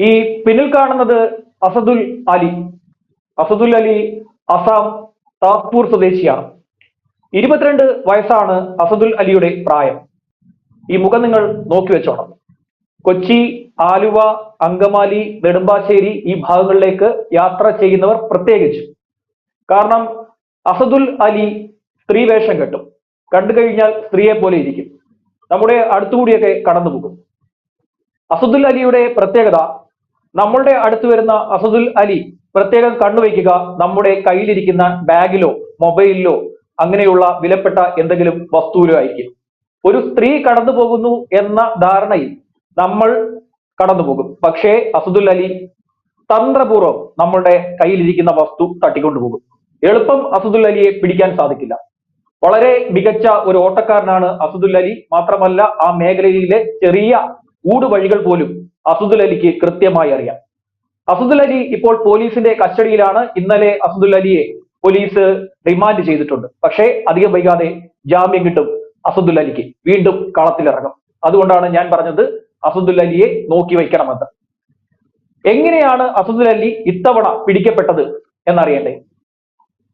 ഈ പിന്നിൽ കാണുന്നത് അസദുൽ അലി. അസദുൽ അലി അസാം താസ്പൂർ സ്വദേശിയാണ്. ഇരുപത്തിരണ്ട് വയസ്സാണ് അസദുൽ അലിയുടെ പ്രായം. ഈ മുഖം നിങ്ങൾ നോക്കി വെച്ചോണം. കൊച്ചി ആലുവ അങ്കമാലി നെടുമ്പാശ്ശേരി ഈ ഭാഗങ്ങളിലേക്ക് യാത്ര ചെയ്യുന്നവർ പ്രത്യേകിച്ച്. കാരണം അസദുൽ അലി സ്ത്രീ വേഷം കെട്ടും. കണ്ടു കഴിഞ്ഞാൽ സ്ത്രീയെ പോലെ ഇരിക്കും. നമ്മുടെ അടുത്തുകൂടിയൊക്കെ കടന്നു പോകും അസദുൽ അലിയുടെ പ്രത്യേകത നമ്മളുടെ അടുത്ത് വരുന്ന അസദുൽ അലി പ്രത്യേകം കണ്ണുവയ്ക്കുക നമ്മുടെ കയ്യിലിരിക്കുന്ന ബാഗിലോ മൊബൈലിലോ അങ്ങനെയുള്ള വിലപ്പെട്ട എന്തെങ്കിലും വസ്തുവിലോ ആയിരിക്കും. ഒരു സ്ത്രീ കടന്നു പോകുന്നു എന്ന ധാരണയിൽ നമ്മൾ കടന്നു പോകും. പക്ഷേ അസദുൽ അലി തന്ത്രപൂർവം നമ്മളുടെ കയ്യിലിരിക്കുന്ന വസ്തു തട്ടിക്കൊണ്ടുപോകും എളുപ്പം അസദുൽ അലിയെ പിടിക്കാൻ സാധിക്കില്ല. വളരെ മികച്ച ഒരു ഓട്ടക്കാരനാണ് അസദുൽ അലി. മാത്രമല്ല ആ മേഖലയിലെ ചെറിയ ഊടുവഴികൾ പോലും അസദുൽ അലിക്ക് കൃത്യമായി അറിയാം. അസദുൽ അലി ഇപ്പോൾ പോലീസിന്റെ കസ്റ്റഡിയിലാണ്. ഇന്നലെ അസദുൽ അലിയെ പോലീസ് റിമാൻഡ് ചെയ്തിട്ടുണ്ട്. പക്ഷേ അധികം വൈകാതെ ജാമ്യം കിട്ടും അസദുൽ അലിക്ക്. വീണ്ടും കളത്തിലിറങ്ങും. അതുകൊണ്ടാണ് ഞാൻ പറഞ്ഞത് അസദുൽ അലിയെ നോക്കി വയ്ക്കണമെന്ന്. എങ്ങനെയാണ് അസദുൽ അലി ഇത്തവണ പിടിക്കപ്പെട്ടത് എന്നറിയണ്ടേ?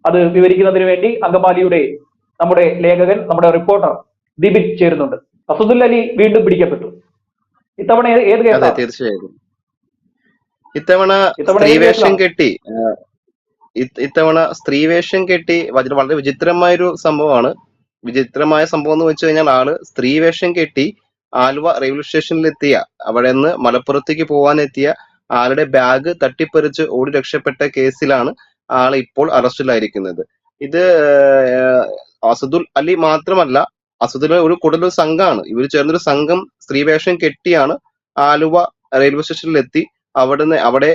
അത് വിവരിക്കുന്നതിന് വേണ്ടി അങ്കമാലിയുടെ നമ്മുടെ ലേഖകൻ നമ്മുടെ റിപ്പോർട്ടർ ദിപിൻ ചേരുന്നുണ്ട്. അസദുൽ അലി വീണ്ടും പിടിക്കപ്പെട്ടു. ഇത്തവണ ഏത് കേസ്? അതെ തീർച്ചയായും ഇത്തവണ സ്ത്രീവേഷം കെട്ടി ഇത്തവണ സ്ത്രീവേഷം കെട്ടി വളരെ വിചിത്രമായ ഒരു സംഭവമാണ്. വിചിത്രമായ സംഭവം എന്ന് വെച്ച് കഴിഞ്ഞാൽ ആൾ സ്ത്രീവേഷം കെട്ടി ആലുവ റെയിൽവേ സ്റ്റേഷനിൽ എത്തിയ അവിടെ നിന്ന് മലപ്പുറത്തേക്ക് പോകാനെത്തിയ ആളുടെ ബാഗ് തട്ടിപ്പറിച്ച് ഓടി രക്ഷപ്പെട്ട കേസിലാണ് ആൾ ഇപ്പോൾ അറസ്റ്റിലായിരിക്കുന്നത്. ഇത് അസദുൽ അലി മാത്രമല്ല അസദുൽ ഒരു കൂടുതലൊരു സംഘമാണ് ഇവർ ചേർന്നൊരു സംഘം സ്ത്രീവേഷം കെട്ടിയാണ് ആലുവ റെയിൽവേ സ്റ്റേഷനിൽ എത്തി അവിടുന്ന് അവിടെ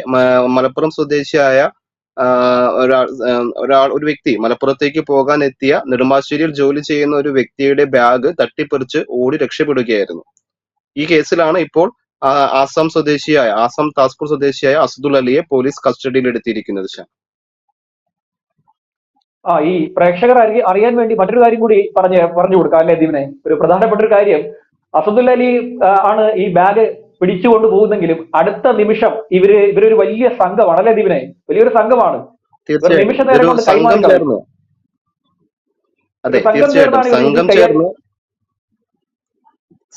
മലപ്പുറം സ്വദേശിയായ ഒരാൾ ഒരാൾ ഒരു വ്യക്തി മലപ്പുറത്തേക്ക് പോകാൻ എത്തിയ നെടുമ്പാശ്ശേരിയിൽ ജോലി ചെയ്യുന്ന ഒരു വ്യക്തിയുടെ ബാഗ് തട്ടിപ്പറിച്ച് ഓടി രക്ഷപ്പെടുകയായിരുന്നു. ഈ കേസിലാണ് ഇപ്പോൾ ആസാം സ്വദേശിയായ ആസാം താസ്പൂർ സ്വദേശിയായ അസദുൽ അലിയെ പോലീസ് കസ്റ്റഡിയിൽ എടുത്തിരിക്കുന്നത്. ആ ഈ പ്രേക്ഷകർ അറിയ അറിയാൻ വേണ്ടി മറ്റൊരു കാര്യം കൂടി പറഞ്ഞ് പറഞ്ഞു കൊടുക്കാം അല്ലേ ദീപനെ? ഒരു പ്രധാനപ്പെട്ട ഒരു കാര്യം. അസദുല്ല അലി ആണ് ഈ ബാഗ് പിടിച്ചുകൊണ്ട് പോകുന്നെങ്കിലും അടുത്ത നിമിഷം ഇവർ ഇവരൊരു വലിയ സംഘമാണ് അല്ലേ ദീപനെ? വലിയൊരു സംഘമാണ്. നിമിഷ നേരം കൊണ്ട് സംഘം കൈമാറി അതെ സംഘം തീർച്ചയായിട്ടും. സംഘം ചേർന്ന്.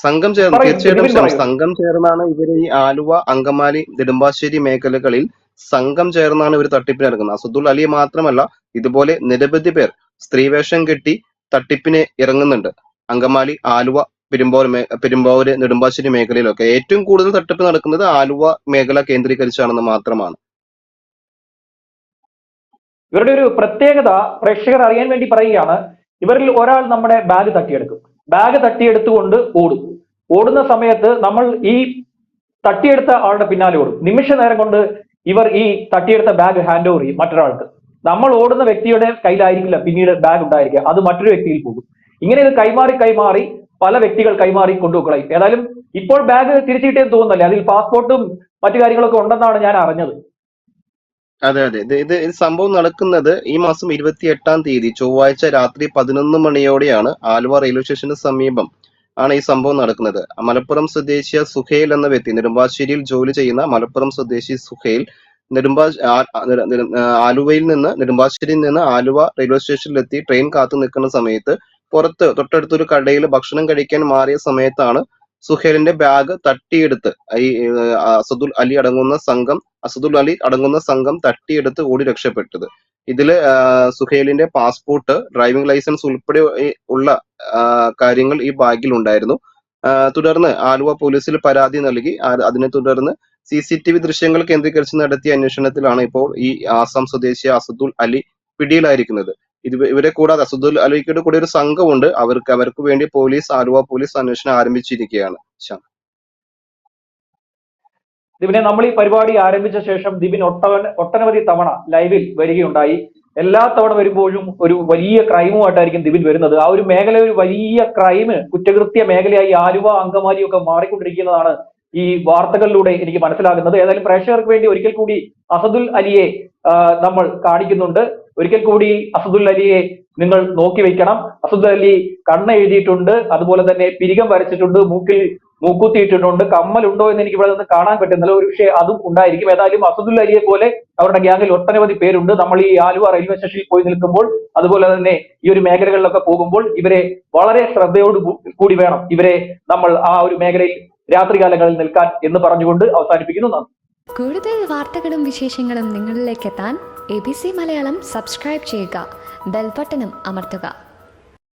സംഘം ചേർന്ന്. തീർച്ചയായിട്ടും സംഘം ചേർന്നാണ് ഇവർ ഈ ആലുവ അങ്കമാലി നെടുമ്പാശ്ശേരി മേഖലകളിൽ സംഘം ചേർന്നാണ് ഇവർ തട്ടിപ്പിന് ഇറങ്ങുന്നത്. അസദുൽ അലി മാത്രമല്ല ഇതുപോലെ നിരവധി പേർ സ്ത്രീവേഷം കെട്ടി തട്ടിപ്പിന് ഇറങ്ങുന്നുണ്ട്. അങ്കമാലി ആലുവ പെരുമ്പോർ പെരുമ്പാവൂര് നെടുമ്പാശ്ശേരി മേഖലയിലൊക്കെ ഏറ്റവും കൂടുതൽ തട്ടിപ്പ് നടക്കുന്നത് ആലുവ മേഖല കേന്ദ്രീകരിച്ചാണെന്ന് മാത്രമാണ്. ഇവരുടെ ഒരു പ്രത്യേകത പ്രേക്ഷകർ അറിയാൻ വേണ്ടി പറയുകയാണ് ഇവരിൽ ഒരാൾ നമ്മുടെ ബാഗ് തട്ടിയെടുക്കും. ബാഗ് തട്ടിയെടുത്തുകൊണ്ട് ഓടും. ഓടുന്ന സമയത്ത് നമ്മൾ ഈ തട്ടിയെടുത്ത ആളുടെ പിന്നാലെ ഓടും. നിമിഷ നേരം കൊണ്ട് ഇവർ ഈ തട്ടിയെടുത്ത ബാഗ് ഹാൻഡ് ഓവർ ചെയ്യും മറ്റൊരാൾക്ക്. നമ്മൾ ഓടുന്ന വ്യക്തിയുടെ കയ്യിലായിരിക്കില്ല പിന്നീട് ബാഗ് ഉണ്ടായിരിക്കുക. അത് മറ്റൊരു വ്യക്തിയിൽ പോകും. ഇങ്ങനെ ഇത് കൈമാറി കൈമാറി പല വ്യക്തികൾ കൈമാറി കൊണ്ടുപോയി. ഏതായാലും ഇപ്പോൾ ബാഗ് തിരിച്ചു കിട്ടിയെന്ന് തോന്നുന്നല്ലേ? അതിൽ പാസ്പോർട്ടും മറ്റു കാര്യങ്ങളൊക്കെ ഉണ്ടെന്നാണ് ഞാൻ അറിഞ്ഞത്. അതെ അതെ. ഇത് ഇത് സംഭവം നടക്കുന്നത് ഈ മാസം ഇരുപത്തി എട്ടാം തീയതി ചൊവ്വാഴ്ച രാത്രി പതിനൊന്ന് മണിയോടെയാണ് ആലുവ റെയിൽവേ സ്റ്റേഷന് സമീപം. ആണ് ഈ സംഭവം നടക്കുന്നത്. മലപ്പുറം സ്വദേശിയ സുഹേൽ എന്ന വ്യക്തി നെടുമ്പാശ്ശേരിയിൽ ജോലി ചെയ്യുന്ന മലപ്പുറം സ്വദേശി സുഹേൽ നെടുമ്പാ ആലുവയിൽ നിന്ന് നെടുമ്പാശ്ശേരിയിൽ നിന്ന് ആലുവ റെയിൽവേ സ്റ്റേഷനിലെത്തി ട്രെയിൻ കാത്തു നിൽക്കുന്ന സമയത്ത് പുറത്ത് തൊട്ടടുത്തൊരു കടയിൽ ഭക്ഷണം കഴിക്കാൻ മാറിയ സമയത്താണ് സുഹേലിന്റെ ബാഗ് തട്ടിയെടുത്ത് ഈ അസദുൽ അലി അടങ്ങുന്ന സംഘം അസദുൽ അലി അടങ്ങുന്ന സംഘം തട്ടിയെടുത്ത് ഓടി രക്ഷപ്പെട്ടത്. ഇതിൽ ആ, സുഹേലിന്റെ പാസ്പോർട്ട് ഡ്രൈവിംഗ് ലൈസൻസ് ഉൾപ്പെടെ ഉള്ള കാര്യങ്ങൾ ഈ ബാഗിൽ ഉണ്ടായിരുന്നു. തുടർന്ന് ആലുവ പോലീസിൽ പരാതി നൽകി. അതിനെ തുടർന്ന് സി സി ടി വി ദൃശ്യങ്ങൾ കേന്ദ്രീകരിച്ച് നടത്തിയ അന്വേഷണത്തിലാണ് ഇപ്പോൾ ഈ ആസാം സ്വദേശി അസദുൽ അലി പിടിയിലായിരിക്കുന്നത്. ഇത് ഇവരെ കൂടാതെ അസദുൽ അലിയുടെ കൂടെ ഒരു സംഘമുണ്ട്. അവർക്ക് അവർക്ക് വേണ്ടി പോലീസ് ആലുവ പോലീസ് അന്വേഷണം ആരംഭിച്ചിരിക്കുകയാണ്. ശ്യാം. ദിബിനെ നമ്മൾ ഈ പരിപാടി ആരംഭിച്ച ശേഷം ദിബിൻ ഒട്ടവൻ ഒട്ടനവധി തവണ ലൈവിൽ വരികയുണ്ടായി. എല്ലാ തവണ വരുമ്പോഴും ഒരു വലിയ ക്രൈമുമായിട്ടായിരിക്കും ദിവിൻ വരുന്നത്. ആ ഒരു മേഖല ഒരു വലിയ ക്രൈം കുറ്റകൃത്യ മേഖലയായി ആലുവ അങ്കമാലി ഒക്കെ മാറിക്കൊണ്ടിരിക്കുന്നതാണ് ഈ വാർത്തകളിലൂടെ എനിക്ക് മനസ്സിലാകുന്നത്. ഏതായാലും പ്രേക്ഷകർക്ക് വേണ്ടി ഒരിക്കൽ കൂടി അസദുൽ അലിയെ നമ്മൾ കാണിക്കുന്നുണ്ട്. ഒരിക്കൽ കൂടി അസദുൽ അലിയെ നിങ്ങൾ നോക്കി വെക്കണം. അസദുൽ അലി കണ്ണ് എഴുതിയിട്ടുണ്ട് അതുപോലെ തന്നെ പിരികം വരച്ചിട്ടുണ്ട്. മൂക്കിൽ മൂക്കുത്തി ഇട്ടിട്ടുണ്ട് കമ്മലുണ്ടോ എന്ന് എനിക്ക് ഇവിടെ നിന്ന് കാണാൻ പറ്റുന്നില്ല. ഒരു പക്ഷേ അതും ഉണ്ടായിരിക്കും. ഏതായാലും അസദുൽ അലിയെ പോലെ അവരുടെ ഗ്യാങ്ങിൽ ഒട്ടനവധി പേരുണ്ട്. നമ്മൾ ഈ ആലുവ റെയിൽവേ സ്റ്റേഷനിൽ പോയി നിൽക്കുമ്പോൾ അതുപോലെ തന്നെ ഈ ഒരു മേഖലകളിലൊക്കെ പോകുമ്പോൾ ഇവരെ വളരെ ശ്രദ്ധയോട് കൂടി വേണം ഇവരെ നമ്മൾ ആ ഒരു മേഖലയിൽ രാത്രികാലങ്ങളിൽ നിൽക്കാൻ എന്ന് പറഞ്ഞുകൊണ്ട് അവസാനിപ്പിക്കുന്നു. നന്ദി. കൂടുതൽ വാർത്തകളും വിശേഷങ്ങളും നിങ്ങളിലേക്ക് എത്താൻ A B C Malayalam subscribe ചെയ്യുക. ബെൽബട്ടനും അമർത്തുക.